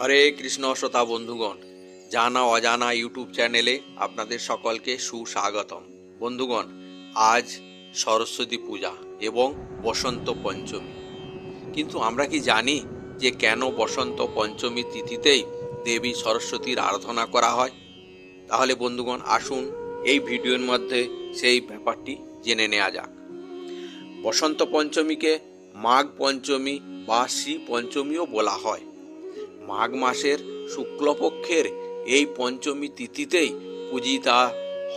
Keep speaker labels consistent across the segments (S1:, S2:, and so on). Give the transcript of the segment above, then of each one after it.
S1: হরে কৃষ্ণ শ্রোতা বন্ধুগণ, জানা অজানা ইউটিউব চ্যানেলে আপনাদের সকলকে সুস্বাগতম। বন্ধুগণ, আজ সরস্বতী পূজা এবং বসন্ত পঞ্চমী। কিন্তু আমরা কি জানি যে কেন বসন্ত পঞ্চমী তিথিতেই দেবী সরস্বতীর আরাধনা করা হয়? তাহলে বন্ধুগণ, আসুন এই ভিডিওর মধ্যে সেই ব্যাপারটি জেনে নেওয়া যাক। বসন্ত পঞ্চমীকে মাঘ পঞ্চমী বা শ্রী পঞ্চমীও বলা হয়। মাঘ মাসের শুক্লপক্ষের এই পঞ্চমী তিথিতেই পূজিতা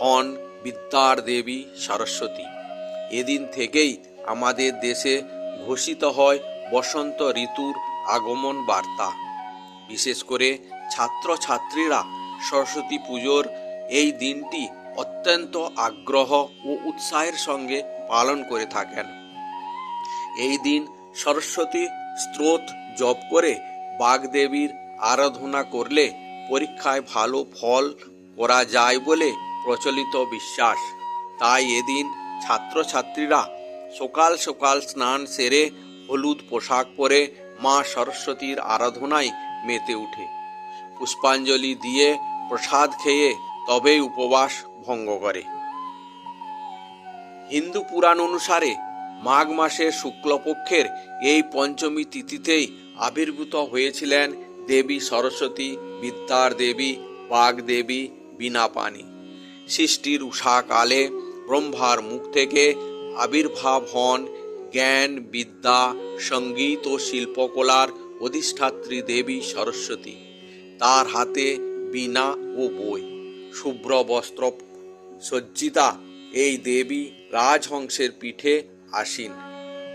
S1: হন বিদ্যার দেবী সরস্বতী। এদিন থেকেই আমাদের দেশে ঘোষিত হয় বসন্ত ঋতুর আগমন বার্তা। বিশেষ করে ছাত্রছাত্রীরা সরস্বতী পুজোর এই দিনটি অত্যন্ত আগ্রহ ও উৎসাহের সঙ্গে পালন করে থাকেন। এই দিন সরস্বতী স্রোত জপ করে বাগদেবীর আরাধনা করলে পরীক্ষায় ভালো ফল করা যায় বলে প্রচলিত বিশ্বাস। তাই এদিন ছাত্রছাত্রীরা সকাল সকাল স্নান সেরে হলুদ পোশাক পরে মা সরস্বতীর আরাধনায় মেতে উঠে। পুষ্পাঞ্জলি দিয়ে প্রসাদ খেয়ে তবেই উপবাস ভঙ্গ করে। হিন্দু পুরাণ অনুসারে মাঘ মাসের শুক্লপক্ষের এই পঞ্চমী তিথিতেই আবির্ভূত হয়েছিলেন দেবী সরস্বতী, বিদ্যার দেবী বাগদেবী বীণাপানি সৃষ্টির উষাকালে ব্রহ্মার মুখ থেকে আবির্ভাব হন জ্ঞান, বিদ্যা, সংগীত ও শিল্পকলার অধিষ্ঠাত্রী দেবী সরস্বতী। তার হাতে বীণা ও বই। শুভ্র বস্ত্র সজ্জিতা এই দেবী রাজহংসের পিঠে আসীন।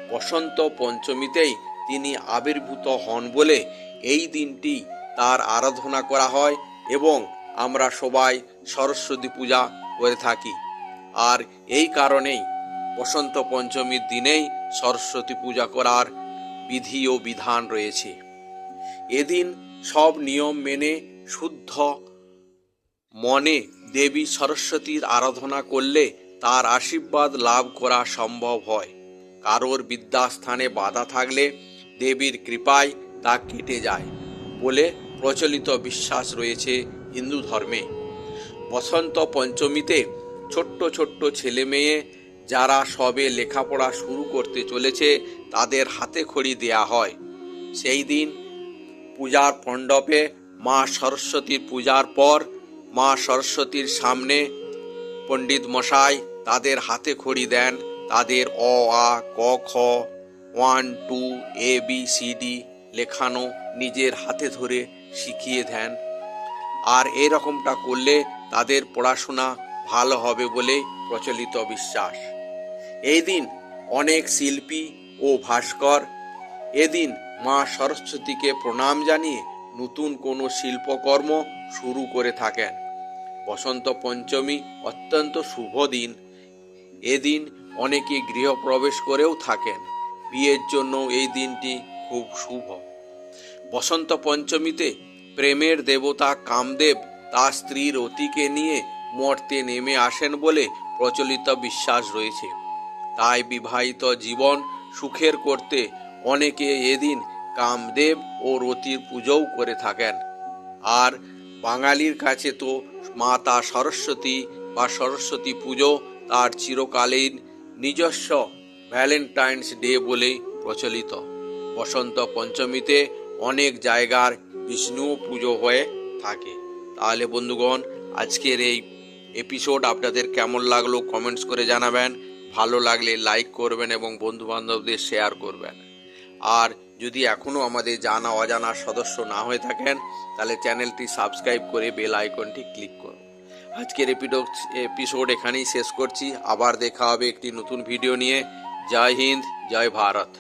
S1: বসন্ত পঞ্চমীতেই তিনি আবির্ভূত হন বলে এই দিনটি তার আরাধনা করা হয় এবং আমরা সবাই সরস্বতী পূজা করে থাকি। আর এই কারণেই বসন্ত পঞ্চমীর দিনেই সরস্বতী পূজা করার বিধি ও বিধান রয়েছে। এদিন সব নিয়ম মেনে শুদ্ধ মনে দেবী সরস্বতীর আরাধনা করলে তার আশীর্বাদ লাভ করা সম্ভব হয়। কারোর বিদ্যাস্থানে বাধা থাকলে দেবীর কৃপায় তা কেটে যায় বলে প্রচলিত বিশ্বাস রয়েছে হিন্দু ধর্মে। বসন্ত পঞ্চমীতে ছোট্ট ছোট্ট ছেলে মেয়ে যারা সবে লেখাপড়া শুরু করতে চলেছে তাদের হাতে খড়ি দেয়া হয়। সেই দিন পূজার মণ্ডপে মা সরস্বতীর পূজার পর মা সরস্বতীর সামনে পণ্ডিত মশাই তাদের হাতে খড়ি দেন। তাদের অ, আ, ক, খ, one, two, A, B, C, D লেখানো নিজের হাতে ধরে শিখিয়ে দেন। আর এরকমটা করলে তাদের পড়াশোনা ভালো হবে বলে প্রচলিত বিশ্বাস। এই দিন অনেক শিল্পী ও ভাস্কর এদিন মা সরস্বতীকে প্রণাম জানিয়ে নতুন কোনো শিল্পকর্ম শুরু করে থাকেন। বসন্ত পঞ্চমী অত্যন্ত শুভ দিন। এদিন অনেকে গৃহপ্রবেশ করেও থাকেন। বিয়ের জন্য এই দিনটি খুব শুভ। বসন্ত পঞ্চমীতে প্রেমের দেবতা কামদেব তার স্ত্রী রতিকে নিয়ে মর্তে নেমে আসেন বলে প্রচলিত বিশ্বাস রয়েছে। তাই বিবাহিত জীবন সুখের করতে অনেকে এদিন কামদেব ও রতির পুজোও করে থাকেন। আর বাঙালির কাছে তো মাতা সরস্বতী বা সরস্বতী পুজো তার চিরকালীন নিজস্ব ভ্যালেন্টাইন্স ডে বলেই প্রচলিত। বসন্ত পঞ্চমীতে অনেক জায়গার বিষ্ণু পুজো হয়ে থাকে। তাহলে বন্ধুগণ, আজকের এই এপিসোড আপনাদের কেমন লাগল কমেন্টস করে জানাবেন। ভালো লাগলে লাইক করবেন এবং বন্ধু বান্ধবদের শেয়ার করবেন। আর যদি এখনও আমাদের জানা অজানা সদস্য না হয়ে থাকেন, তাহলে চ্যানেলটি সাবস্ক্রাইব করে বেল আইকনটি ক্লিক করুন। আজকের এপিডোড এপিসোড এখানেই শেষ করছি। আবার দেখা হবে একটি নতুন ভিডিও নিয়ে। জয় হিন্দ, জয় ভারত।